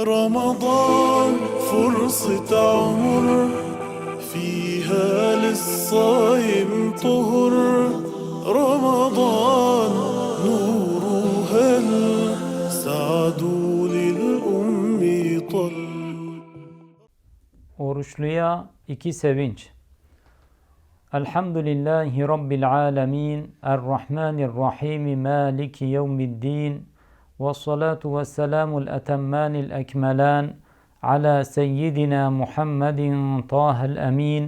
رمضان فرصة عمر فيها للصايم طهر. رمضان نور هل سعد للأم طل. ورشليا إكي سبينج الحمد لله رب العالمين الرحمن الرحيم مالك يوم الدين والصلاة والسلام الأتمان الأكملان على سيدنا محمد طه الأمين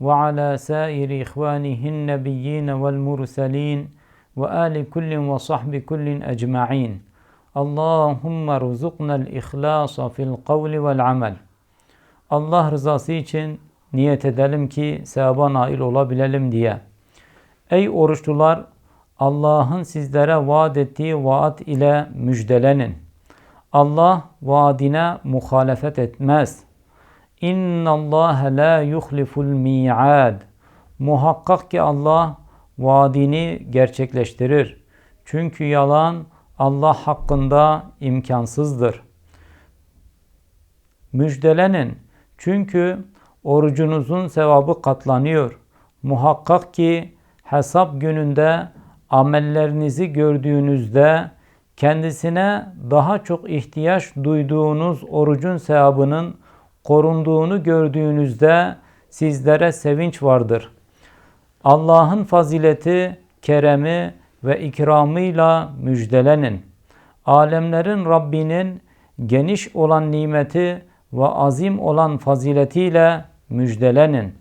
وعلى سائر إخوانه النبيين والمرسلين وآل كل وصحب كل أجمعين اللهم رزقنا الإخلاص في القول والعمل Allah rızası için niyet edelim ki sevaba nail بلالم diye. أي oruçlular Allah'ın sizlere vaat ettiği vaat ile müjdelenin. Allah vaadine muhalefet etmez. İnna Allah la yuhliful mi'ad. Muhakkak ki Allah vaadini gerçekleştirir. Çünkü yalan Allah hakkında imkansızdır. Müjdelenin. Çünkü orucunuzun sevabı katlanıyor. Muhakkak ki hesap gününde amellerinizi gördüğünüzde kendisine daha çok ihtiyaç duyduğunuz orucun sevabının korunduğunu gördüğünüzde sizlere sevinç vardır. Allah'ın fazileti, keremi ve ikramıyla müjdelenin. Alemlerin Rabbinin geniş olan nimeti ve azim olan faziletiyle müjdelenin.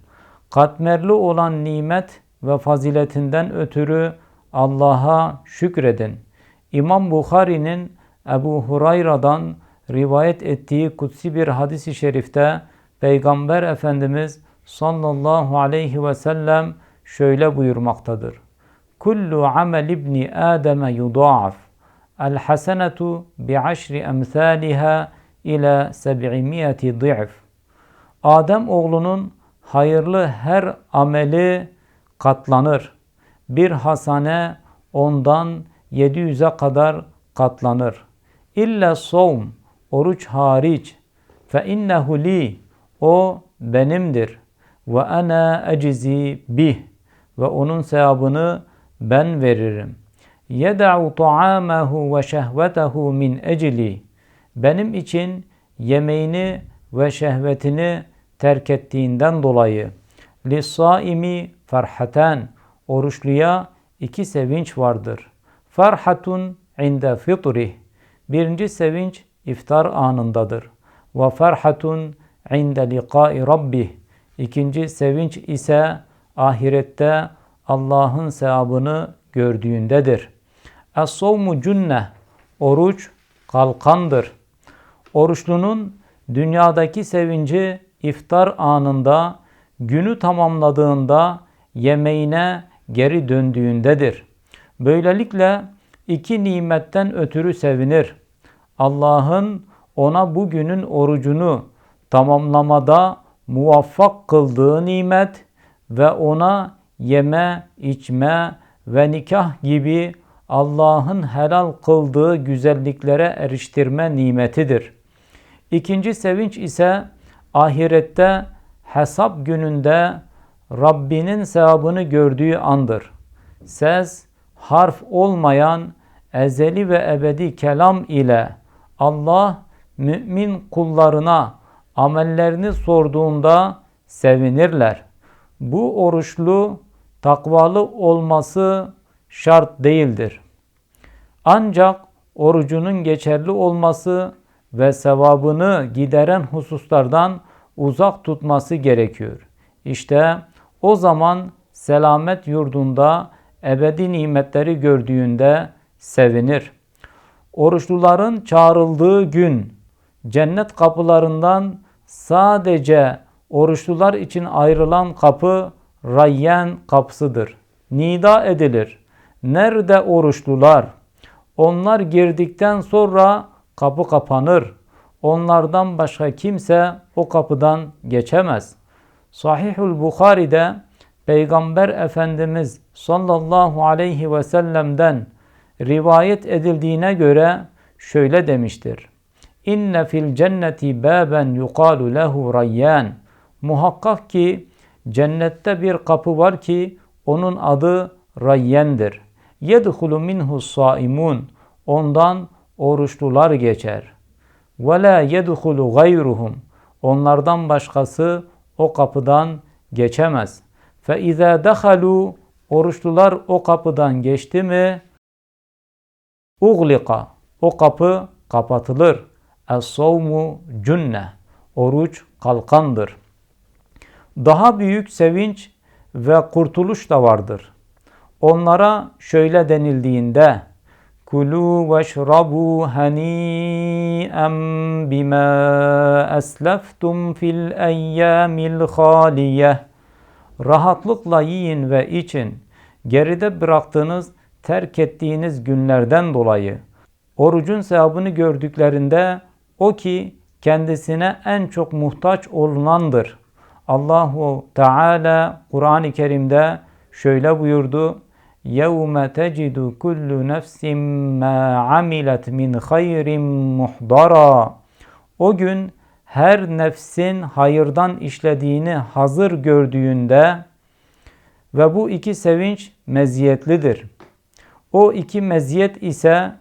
Katmerli olan nimet ve faziletinden ötürü Allah'a şükredin. İmam Bukhari'nin Ebu Hurayra'dan rivayet ettiği kutsi bir hadis-i şerifte Peygamber Efendimiz sallallahu aleyhi ve sellem şöyle buyurmaktadır. Kullu amel ibni Adem'e yudaaf. El hasenetu bi aşri emthaliha ila seb'imiyeti di'f. Adem oğlunun hayırlı her ameli katlanır. Bir hasane ondan 700'e kadar katlanır. İlla savm, oruç hariç. Fe innehu li, o benimdir. Ve ana ecizi bih, ve onun sevabını ben veririm. Yeda'u ta'amahu ve şehvetehu min ecli, benim için yemeğini ve şehvetini terk ettiğinden dolayı. Lissaimi farhaten oruçluya iki sevinç vardır. Farhatun inde fitrih birinci sevinç iftar anındadır. Ve farhatun inde liqai rabbih ikinci sevinç ise ahirette Allah'ın sevabını gördüğündedir. Es-savmu cünne oruç kalkandır. Oruçlunun dünyadaki sevinci iftar anında günü tamamladığında yemeğine geri döndüğündedir. Böylelikle iki nimetten ötürü sevinir. Allah'ın ona bugünün orucunu tamamlamada muvaffak kıldığı nimet ve ona yeme, içme ve nikah gibi Allah'ın helal kıldığı güzelliklere eriştirme nimetidir. İkinci sevinç ise ahirette hesap gününde Rabbinin sevabını gördüğü andır. Ses, harf olmayan ezeli ve ebedi kelam ile Allah mümin kullarına amellerini sorduğunda sevinirler. Bu oruçlu takvalı olması şart değildir. Ancak orucunun geçerli olması ve sevabını gideren hususlardan uzak tutması gerekiyor. İşte o zaman selamet yurdunda ebedi nimetleri gördüğünde sevinir. Oruçluların çağrıldığı gün cennet kapılarından sadece oruçlular için ayrılan kapı Rayyan kapısıdır. Nida edilir. Nerede oruçlular? Onlar girdikten sonra kapı kapanır. Onlardan başka kimse o kapıdan geçemez. Sahihul Bukhari'de Peygamber Efendimiz sallallahu aleyhi ve sellem'den rivayet edildiğine göre şöyle demiştir. inne fil cenneti baben yuqalu lehu rayyan. Muhakkak ki cennette bir kapı var ki onun adı Rayyen'dir. Yedhulu minhu saimun. Ondan oruçlular geçer. Ve la yedhulu gayruhum. Onlardan başkası o kapıdan geçemez. Fe izâ dehalu oruçlular o kapıdan geçti mi uglika o kapı kapatılır. Es-savmu cünne oruç kalkandır. Daha büyük sevinç ve kurtuluş da vardır. Onlara şöyle denildiğinde Kulu veşrabu hani'en bima esleftum fil eyyamil haliyeh Rahatlıkla yiyin ve için geride bıraktığınız, terk ettiğiniz günlerden dolayı orucun sevabını gördüklerinde o ki kendisine en çok muhtaç olunandır. Allahu Teala Kur'an-ı Kerim'de şöyle buyurdu. يَوْمَ تَجِدُ كُلُّ نَفْسٍ مَا عَمِلَتْ مِنْ خَيْرٍ مُحْضَرًا O gün her nefsin hayırdan işlediğini hazır gördüğünde ve bu iki sevinç meziyetlidir. O iki meziyet ise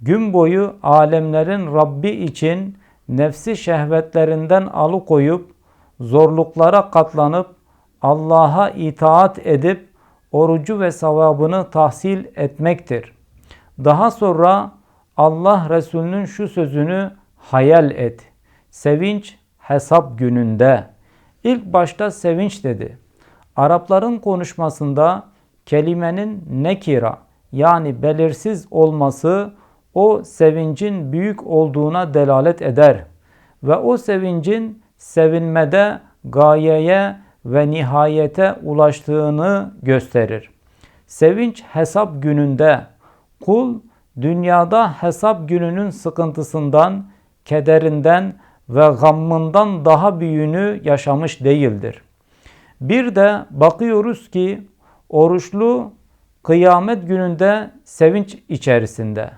gün boyu alemlerin Rabbi için nefsi şehvetlerinden alıkoyup zorluklara katlanıp Allah'a itaat edip orucu ve sevabını tahsil etmektir. Daha sonra Allah Resulü'nün şu sözünü hayal et. Sevinç hesap gününde. İlk başta sevinç dedi. Arapların konuşmasında kelimenin nekira yani belirsiz olması o sevincin büyük olduğuna delalet eder ve o sevincin sevinmede gayeye ve nihayete ulaştığını gösterir. Sevinç hesap gününde kul dünyada hesap gününün sıkıntısından, kederinden ve gammından daha büyüğünü yaşamış değildir. Bir de bakıyoruz ki oruçlu kıyamet gününde sevinç içerisinde.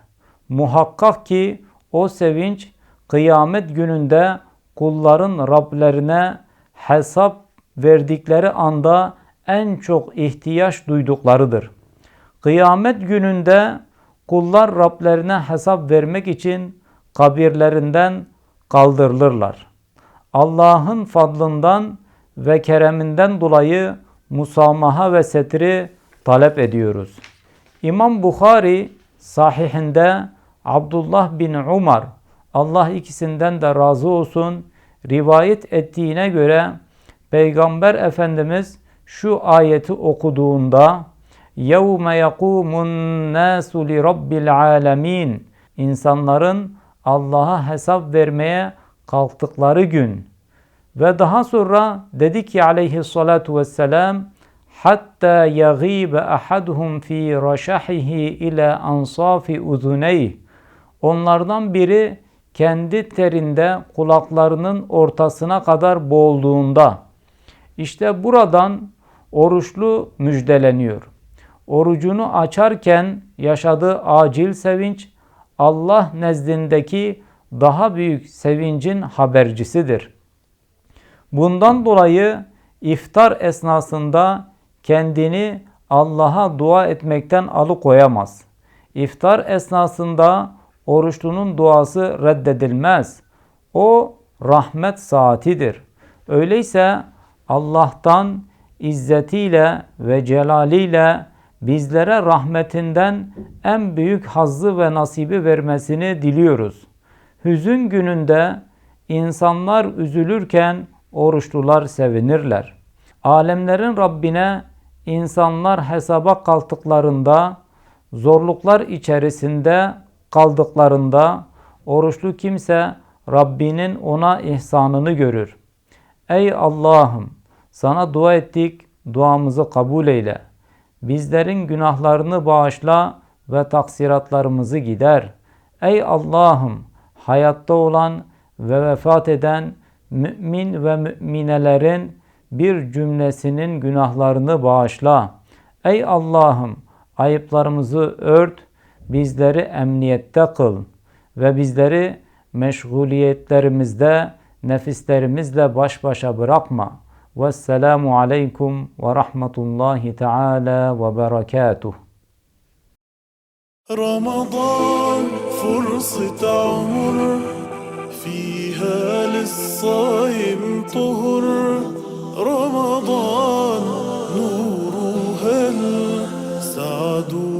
Muhakkak ki o sevinç kıyamet gününde kulların Rablerine hesap verdikleri anda en çok ihtiyaç duyduklarıdır. Kıyamet gününde kullar Rablerine hesap vermek için kabirlerinden kaldırılırlar. Allah'ın fadlından ve kereminden dolayı musamaha ve setri talep ediyoruz. İmam Bukhari sahihinde Abdullah bin Umar Allah ikisinden de razı olsun rivayet ettiğine göre Peygamber Efendimiz şu ayeti okuduğunda يَوْمَ يَقُومُ النَّاسُ لِرَبِّ الْعَالَمِينَ İnsanların Allah'a hesap vermeye kalktıkları gün ve daha sonra dedi ki aleyhissalatu vesselam hatta yaghibe ahaduhum fi rashahihi ila ansafi uzuneyh onlardan biri kendi terinde kulaklarının ortasına kadar boğulduğunda işte buradan oruçlu müjdeleniyor. Orucunu açarken yaşadığı acil sevinç Allah nezdindeki daha büyük sevincin habercisidir. Bundan dolayı iftar esnasında kendini Allah'a dua etmekten alıkoyamaz. İftar esnasında oruçlunun duası reddedilmez. O rahmet saatidir. Öyleyse Allah'tan izzetiyle ve celaliyle bizlere rahmetinden en büyük hazzı ve nasibi vermesini diliyoruz. Hüzün gününde insanlar üzülürken oruçlular sevinirler. Alemlerin Rabbine insanlar hesaba kalktıklarında, zorluklar içerisinde kaldıklarında oruçlu kimse Rabbinin ona ihsanını görür. Ey Allah'ım sana dua ettik, duamızı kabul eyle. Bizlerin günahlarını bağışla ve taksiratlarımızı gider. Ey Allah'ım hayatta olan ve vefat eden mümin ve müminelerin bir cümlesinin günahlarını bağışla. Ey Allah'ım ayıplarımızı ört, bizleri emniyette kıl ve bizleri meşguliyetlerimizde nefislerimizle baş başa bırakma. والسلام عليكم ورحمة الله تعالى وبركاته. رمضان فرصة عمر فيها للصائم طهر. رمضان نورها السعد